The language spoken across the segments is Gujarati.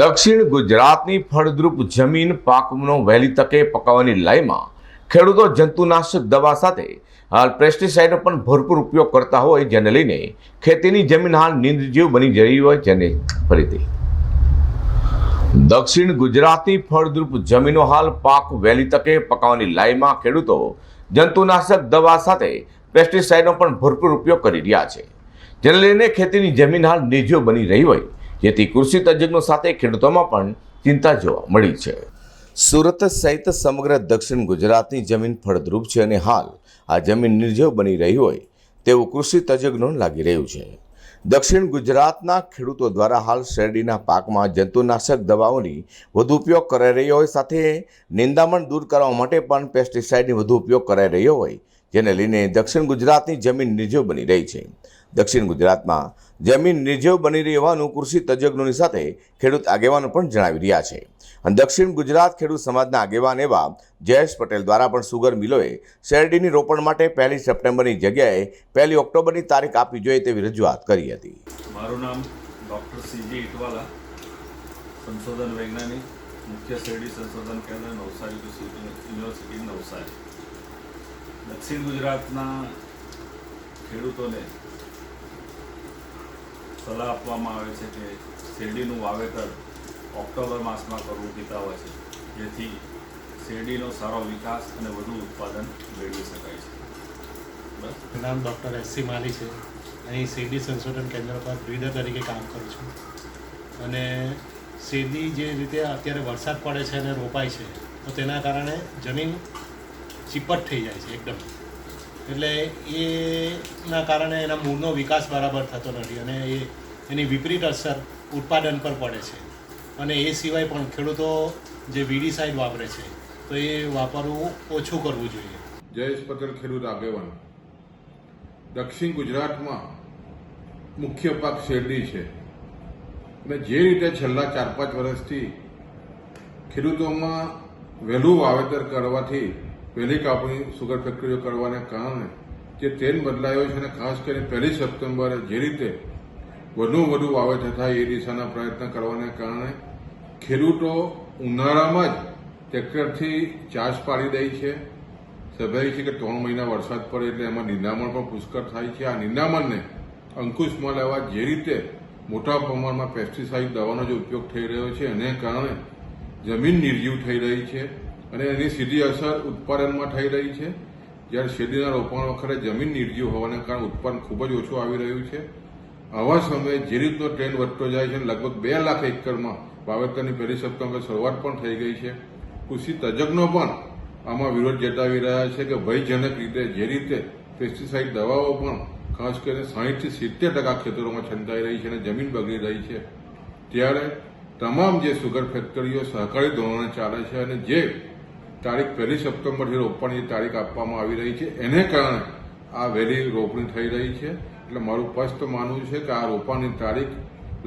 દક્ષિણ ગુજરાતની ફળદ્રુપ જમીન પાકનો વહેલી તકે પકાવવાની લાઈમાં ખેડૂતો જંતુનાશક દવા સાથે હાલ પેસ્ટિસાઇડનો પણ ભરપૂર ઉપયોગ કરતા હોય જેને લઈને ખેતીની જમીન હાલ નિંદ્રજીવ બની જઈ હોય જેને ફરીથી. દક્ષિણ ગુજરાતની ફળદ્રુપ જમીનો હાલ પાક વહેલી તકે પકાવવાની લાઈમાં ખેડૂતો જંતુનાશક દવા સાથે પેસ્ટિસાઇડનો પણ ભરપૂર ઉપયોગ કરી રહ્યા છે. જેને લઈને ખેતીની જમીન હાલ નિર્જીવ બની રહી હોય જેથી કૃષિ તજજ્ઞો સાથે ખેડૂતોમાં પણ ચિંતા જોવા મળી છે. સુરત સહિત સમગ્ર દક્ષિણ ગુજરાતની જમીન ફળદ્રુપ છે અને હાલ આ જમીન નિર્જીવ બની રહી હોય તેવું કૃષિ તજજ્ઞો લાગી રહ્યું છે. દક્ષિણ ગુજરાતના ખેડૂતો દ્વારા હાલ શેરડીના પાકમાં જંતુનાશક દવાઓની વધુ ઉપયોગ કરાઈ રહ્યો હોય સાથે નિંદામણ દૂર કરવા માટે પણ પેસ્ટિસાઇડની વધુ ઉપયોગ કરાઈ રહ્યો હોય, જેને લઈને દક્ષિણ ગુજરાતની જમીન નિર્જીવ બની રહી છે. દક્ષિણ ગુજરાતમાં. જમીન નિર્જીવ બની રહી હોવાનું કૃષિ તજજ્ઞોની સાથે ખેડૂત આગેવાનો પણ જણાવી રહ્યા છે. અને દક્ષિણ ગુજરાત ખેડૂત સમાજના આગેવાન એવા જયેશ પટેલ દ્વારા પણ સુગર મિલોએ શેરડીની રોપણ માટે પહેલી સપ્ટેમ્બરની જગ્યાએ પહેલી ઓક્ટોબરની તારીખ આપવી જોઈએ તેવી રજૂઆત કરી હતી. મારું નામ ડૉક્ટર સીજી ઇટવાલા, સંશોધન વૈજ્ઞાનિક, મુખ્ય શેરડી સંશોધન કેન્દ્ર, નવસારી યુનિવર્સિટી નવસારી. દક્ષિણ ગુજરાતના ખેડૂતોને સલાહ આપવામાં આવે છે કે શેરડીનું વાવેતર ઓક્ટોબર માસમાં કરવું પિતા હોય છે, જેથી શેરડીનો સારો વિકાસ અને વધુ ઉત્પાદન મેળવી શકાય છે. બસ. નામ ડૉક્ટર એસ સી માલી છે. અહીં શેરડી સંશોધન કેન્દ્ર પર બ્રીડર તરીકે કામ કરું છું. અને શેરડી જે રીતે અત્યારે વરસાદ પડે છે અને રોપાય છે, તો તેના કારણે જમીન ચીપટ થઈ જાય છે એકદમ. એટલે એના કારણે એના મૂળનો વિકાસ બરાબર થતો નથી અને એ એની વિપરીત અસર ઉત્પાદન પર પડે છે. અને એ સિવાય પણ ખેડૂતો જે વીડીસાઇડ વાપરે છે, તો એ વાપરવું ઓછું કરવું જોઈએ. જયેશ પટેલ, ખેડૂત આગેવાન. દક્ષિણ ગુજરાતમાં મુખ્ય પાક શેરડી છે. અને જે રીતે છેલ્લા ચાર પાંચ વર્ષથી ખેડૂતોમાં વહેલું વાવેતર કરવાથી વહેલી કાપણી સુગર ફેક્ટરીઓ કરવાને કારણે જે ટ્રેન્ડ બદલાયો છે અને ખાસ કરીને પહેલી સપ્ટેમ્બરે જે રીતે વધુ વધુ વાવેતર થાય એ દિશાના પ્રયત્ન કરવાને કારણે ખેડૂતો ઉનાળામાં જ ટ્રેક્ટરથી ચાસ પાડી દે છે. સ્વાભાવિક છે કે ત્રણ મહિના વરસાદ પડે એટલે એમાં નિંદામણ પણ પુષ્કળ થાય છે. આ નિંદામણને અંકુશમાં લેવા જે રીતે મોટા પ્રમાણમાં પેસ્ટિસાઇડ દવાનો જે ઉપયોગ થઈ રહ્યો છે. એને કારણે જમીન નિર્જીવ થઈ રહી છે. અને એની સીધી અસર ઉત્પાદનમાં થઈ રહી છે. જ્યારે શેરડીના રોપણ વખતે જમીન નિર્જીવ હોવાને કારણે ઉત્પાદન ખૂબ જ ઓછું આવી રહ્યું છે. આવા સમયે જે રીતનો ટ્રેન્ડ વધતો જાય છે લગભગ બે લાખ એકરમાં વાવેતરની પહેલી સપ્ટેમ્બર શરૂઆત પણ થઈ ગઈ છે. કૃષિ તજજ્ઞો પણ આમાં વિરોધ જતાવી રહ્યા છે કે ભયજનક રીતે, જે રીતે પેસ્ટિસાઇડ દવાઓ પણ ખાસ કરીને સાહીઠથી સિત્તેર ટકા ખેતરોમાં છંટાઈ રહી છે અને જમીન બગડી રહી છે. ત્યારે તમામ જે સુગર ફેક્ટરીઓ સહકારી ધોરણે ચાલે છે અને જે તારીખ પહેલી સપ્ટેમ્બરથી રોપવાની તારીખ આપવામાં આવી રહી છે, એને કારણે આ વહેલી રોપણી થઈ રહી છે. એટલે મારું સ્પષ્ટ માનવું છે કે આ રોપાની તારીખ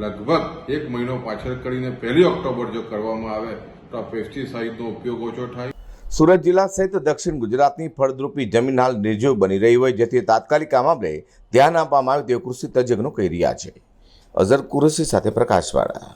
લગભગ એક મહિનો પાછળ કરીને પહેલી ઓક્ટોબર જો કરવામાં આવે, તો આ પેસ્ટિસાઇડનો ઉપયોગ ઓછો થાય. સુરત જિલ્લા સહિત દક્ષિણ ગુજરાતની ફળદ્રુપી જમીન હાલ નિર્જીવ બની રહી હોય, જેથી તાત્કાલિક આ મામલે ધ્યાન આપવામાં આવે તેવું કૃષિ તજજ્ઞો કહી રહ્યા છે. અઝર કુરેશી સાથે પ્રકાશવાળા